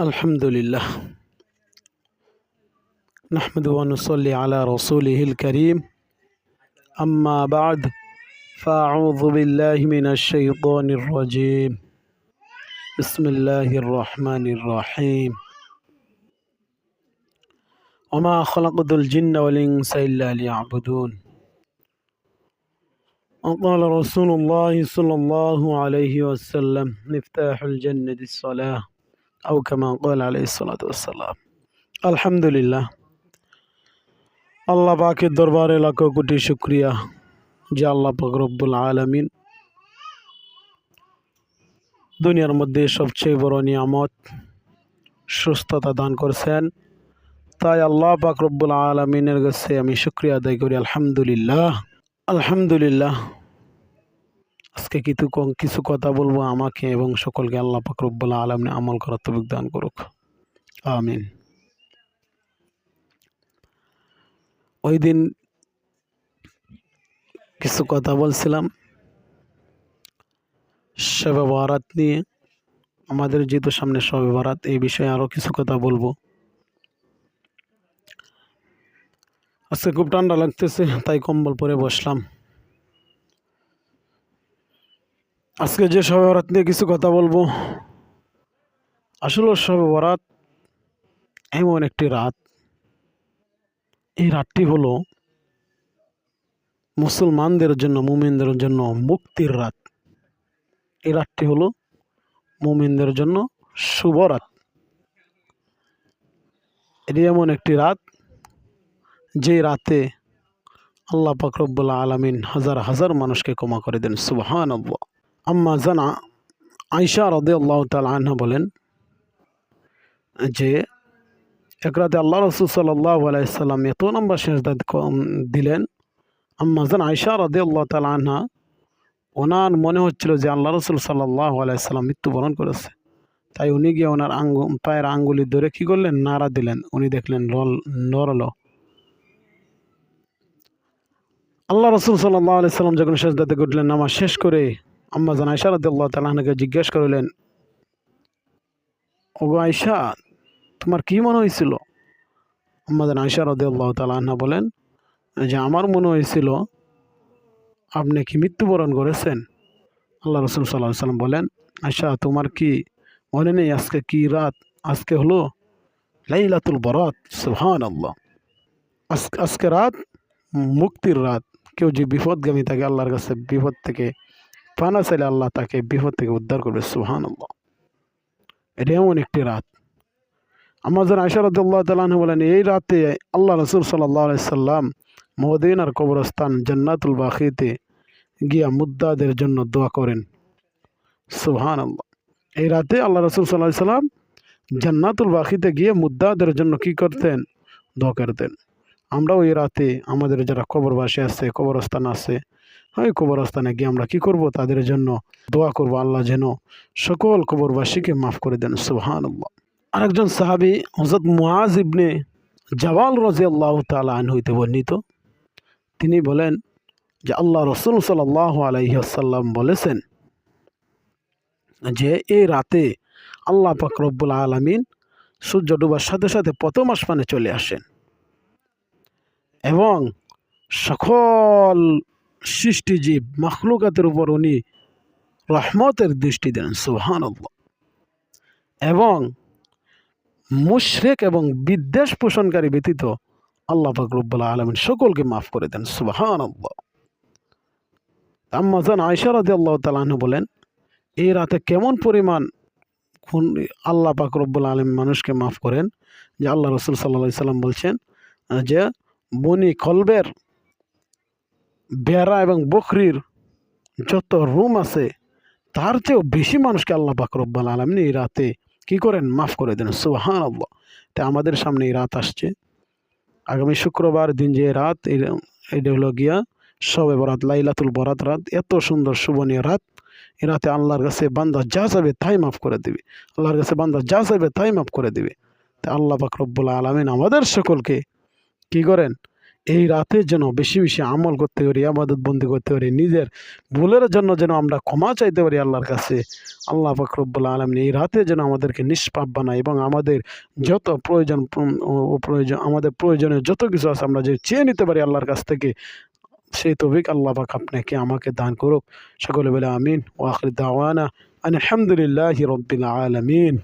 الحمد لله. نحمد ونصلي على رسوله الكريم. أما بعد فأعوذ بالله من الشيطان الرجيم. بسم الله الرحمن الرحيم. وما خلقت الجن والإنس إلا ليعبدون. وقال رسول الله صلى الله عليه وسلم مفتاح الجنة الصلاة. আউ কামা কল আলি সালাতাম আলহামদুলিল্লাহ। আল্লাহ পাকের দরবারে লাখো কোটি শুক্রিয়া যে আল্লাহ পাক রব্বুল আলমিন দুনিয়ার মধ্যে সবচেয়ে বড় নিয়ামত, সুস্থতা দান করছেন। তাই আল্লাহ পাক রব্বুল আলমিনের কাছে আমি শুক্রিয়া আদায় করি। আলহামদুলিল্লাহ। আলহামদুলিল্লাহ। আজকে কিছু ক- কিছু কথা বলব আমাকে এবং সকলকে আল্লাহ পাক রব্বুল আলমিন আমল করার তৌফিক দান করুক। আমিন। ওই দিন কিছু কথা বলছিলাম। শবে বারাত নিয়ে, আমাদের যেহেতু সামনে শবে বারাত, এই বিষয়ে আরও কিছু কথা বলব। আজকে খুব ঠান্ডা লাগতেছে, তাই কম্বল পরে বসলাম। আজকে যে শবে বরাত নিয়ে কিছু কথা বলব, আসলে শবে বরাত এমন একটি রাত। এই রাতটি হলো মুসলমানদের জন্য, মুমিনদের জন্য মুক্তির রাত। এই রাতটি হলো মুমিনদের জন্য শুভ রাত। এটি এমন একটি রাত যে রাতে আল্লাহ পাকরবুল্লা আলমিন হাজার হাজার মানুষকে ক্ষমা করে দেন সুবাহান আম্মা জানা আয়সা রদে আল্লাহ তাল বলেন যে, এক রাতে আল্লাহ রসুল সাল্লাহ আলাইসাল্লাম এত নম্বর শেষ দিলেন। আম্মা জান আয়সা রদে আল্লাহ তাল আনহা, ওনার মনে হচ্ছিল যে আল্লাহ রসুল সাল্লাহ আলাইসাল্লাম মৃত্যুবরণ করেছে। তাই উনি গিয়ে ওনার আঙ্গু, পায়ের আঙ্গুলি ধরে কী করলেন? নাড়া দিলেন। উনি দেখলেন রল, নরল। আল্লাহ রসুল সাল্লাহ আলাইসাল্লাম যখন শেষ দাতে উঠলেন, নামাজ শেষ করে আম্মা জান আয়সা রদি আল্লাহ তালাহকে জিজ্ঞেস করলেন, ওগো আয়সা তোমার কি মনে হয়েছিল? আম্মা জান আয়সা রদি আল্লাহ তালাহা বলেন, যে আমার মনে হয়েছিল, আপনি কি মৃত্যুবরণ করেছেন? আল্লাহ রসুল সাল্লাহ সাল্লাম বলেন আয়সা তোমার কি মনে নেই আজকে কি রাত? আজকে হলো লাইলাতুল বরাত সুহান আল্লাহ আজকে রাত মুক্তির রাত। কেউ যে বিপদগামী থাকে আল্লাহর কাছে, বিপদ থেকে পানা চাইলে আল্লাহ তাকে বিপদ থেকে উদ্ধার করবে সুহান আল্লাহ এটা এমন একটি রাত। আমাদের আশারদুল্লাহ তালাহ বলেন, এই রাতে আল্লাহ রসুল সাল্লাহ সাল্লাম মদিনার কবরস্থান জান্নাতুল বাখিতে গিয়া মুদ্দাদের জন্য দোয়া করেন সুহান আল্লাহ এই রাতে আল্লাহ রসুল সাল্লাহ সাল্লাম জান্নাতুল বাখিতে গিয়ে মুদ্দাদের জন্য কি করতেন? দোয়া করতেন। আমরাও এই রাতে আমাদের যারা কবরবাসী আছে, কবরস্থান আছে ওই কবরস্থানে গিয়ে আমরা কি করব? তাদের জন্য দোয়া করব আল্লাহ যেন সকল কবরবাসীকে মাফ করে দেন সুহান আরেকজন সাহাবি হজরত মুআজ ইবনে জওয়াল রাজি আল্লাহ তালা হইতে বর্ণিত। তিনি বলেন যে, আল্লাহ রসুল সাল্লাহ আলাইসাল্লাম বলেছেন যে এই রাতে আল্লাহ পাক রব্বুল আলমিন সূর্য ডুবার সাথে সাথে প্রথম আসমানে চলে আসেন এবং সকল সৃষ্টিজীব মখলুকাতের উপর উনি রহমতের দৃষ্টি দেন সুহান এবং মুশরেক এবং বিদ্বেষ পোষণকারী ব্যতীত আল্লাহ ফাকরুব্বাল আলমিন সকলকে মাফ করে দেন সুবাহান আম্মাজান আয়সারাদি আল্লাহ তালাহনু বলেন, এই রাতে কেমন পরিমাণ খুন আল্লাহ পাকরব্বুল আলম মানুষকে মাফ করেন? যে আল্লাহ রসুল সাল্লা সাল্লাম বলছেন যে বনি কলবের বেড়া এবং বকরির যত রুম আছে, তার চেয়েও বেশি মানুষকে আল্লাহ পাকরব্বাল আলমিন এই রাতে কি করেন? মাফ করে দেন। সুহান আল্লাহ তাই আমাদের সামনে এই রাত আসছে। আগামী শুক্রবার দিন যে রাত এটা হলো গিয়া সবে বরাত, লাইলাতুল বরাত রাত। এত সুন্দর, শুভনীয় রাত। এ রাতে আল্লাহর কাছে বান্দা যা যাবে তাই মাফ করে দিবে। আল্লাহর কাছে বান্দা যা যাবে তাই মাফ করে দিবে। তাই আল্লাহ পাক আলমিন আমাদের সকলকে কি করেন? এই রাতে যেন বেশি বেশি আমল করতে পারি আমাদের বন্দি করতে পারি, নিজের ভুলের জন্য যেন আমরা ক্ষমা চাইতে পারি আল্লাহর কাছে। আল্লাহ ফকরবুল্লা আলমিন এই রাতে যেন আমাদেরকে নিষ্পাপ বানায় এবং আমাদের যত প্রয়োজন প্রয়োজন, আমাদের প্রয়োজনে যত কিছু আছে আমরা যে চেয়ে নিতে পারি আল্লাহর কাছ থেকে, সেই তৌফিক আল্লাহ পাক আপনাকে, আমাকে দান করুক। সকলে বলে আমিন। ওয়াখির দাওয়ানা আলহামদুলিল্লাহ রব্বিল আলমিন।